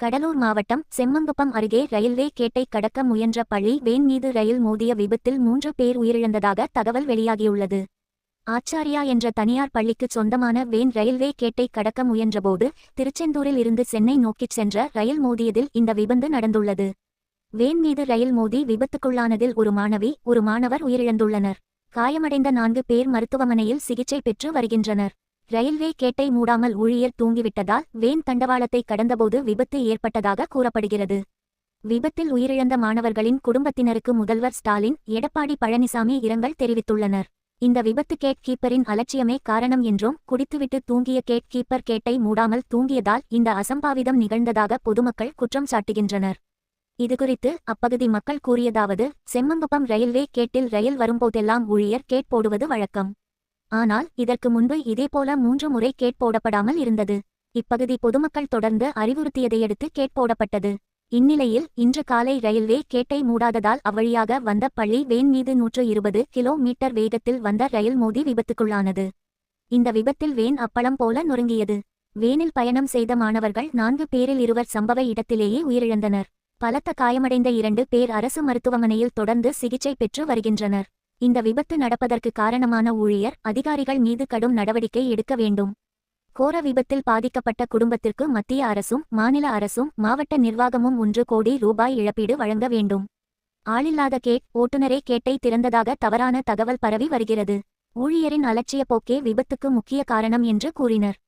கடலூர் மாவட்டம் செம்மங்குப்பம் அருகே ரயில்வே கேட்டை கடக்க முயன்ற பள்ளி வேன் மீது ரயில் மோதிய விபத்தில் மூன்று பேர் உயிரிழந்ததாக தகவல் வெளியாகியுள்ளது. ஆச்சாரியா என்ற தனியார் பள்ளிக்கு சொந்தமான வேன் ரயில்வே கேட்டை கடக்க முயன்றபோது திருச்செந்தூரில் இருந்து சென்னை நோக்கிச் சென்ற ரயில் மோதியதில் இந்த விபத்து நடந்துள்ளது. வேன் மீது ரயில் மோதி விபத்துக்குள்ளானதில் ஒரு மாணவி ஒரு மாணவர் உயிரிழந்துள்ளனர். காயமடைந்த நான்கு பேர் மருத்துவமனையில் சிகிச்சை பெற்று வருகின்றனர். ரயில்வே கேட்டை மூடாமல் ஊழியர் தூங்கிவிட்டதால் வேன் தண்டவாளத்தை கடந்தபோது விபத்து ஏற்பட்டதாக கூறப்படுகிறது. விபத்தில் உயிரிழந்த மாணவர்களின் குடும்பத்தினருக்கு முதல்வர் ஸ்டாலின் எடப்பாடி பழனிசாமி இரங்கல் தெரிவித்துள்ளனர். இந்த விபத்து கேட் கீப்பரின் அலட்சியமே காரணம் என்றும் குடித்துவிட்டு தூங்கிய கேட் கீப்பர் கேட்டை மூடாமல் தூங்கியதால் இந்த அசம்பாவிதம் நிகழ்ந்ததாக பொதுமக்கள் குற்றம் சாட்டுகின்றனர். இதுகுறித்து அப்பகுதி மக்கள் கூறியதாவது செம்மங்குப்பம் ரயில்வே கேட்டில் ரயில் வரும்போதெல்லாம் ஊழியர் கேட் போடுவது வழக்கம். ஆனால் இதற்கு முன்பு இதேபோல மூன்று முறை கேட் போடப்படாமல் இருந்தது. இப்பகுதி பொதுமக்கள் தொடர்ந்து அறிவுறுத்தியதையடுத்து கேட் போடப்பட்டது. இந்நிலையில் இன்று காலை ரயில்வே கேட்டை மூடாததால் அவ்வழியாக வந்த பள்ளி வேன் மீது நூற்று இருபது கிலோ மீட்டர் வேகத்தில் வந்த ரயில் மோதி விபத்துக்குள்ளானது. இந்த விபத்தில் வேன் அப்பளம் போல நொறுங்கியது. வேனில் பயணம் செய்த மாணவர்கள் நான்கு பேரில் இருவர் சம்பவ இடத்திலேயே உயிரிழந்தனர். பலத்த காயமடைந்த இரண்டு பேர் அரசு மருத்துவமனையில் தொடர்ந்து சிகிச்சை பெற்று வருகின்றனர். இந்த விபத்து நடப்பதற்கு காரணமான ஊழியர் அதிகாரிகள் மீது கடும் நடவடிக்கை எடுக்க வேண்டும். கோர விபத்தில் பாதிக்கப்பட்ட குடும்பத்திற்கு மத்திய அரசும் மாநில அரசும் மாவட்ட நிர்வாகமும் ஒன்று கோடி ரூபாய் இழப்பீடு வழங்க வேண்டும். ஆளில்லாத கேட் ஓட்டுநரே கேட்டை திறந்ததாக தவறான தகவல் பரவி வருகிறது. ஊழியரின் அலட்சிய போக்கே விபத்துக்கு முக்கிய காரணம் என்று கூறினர்.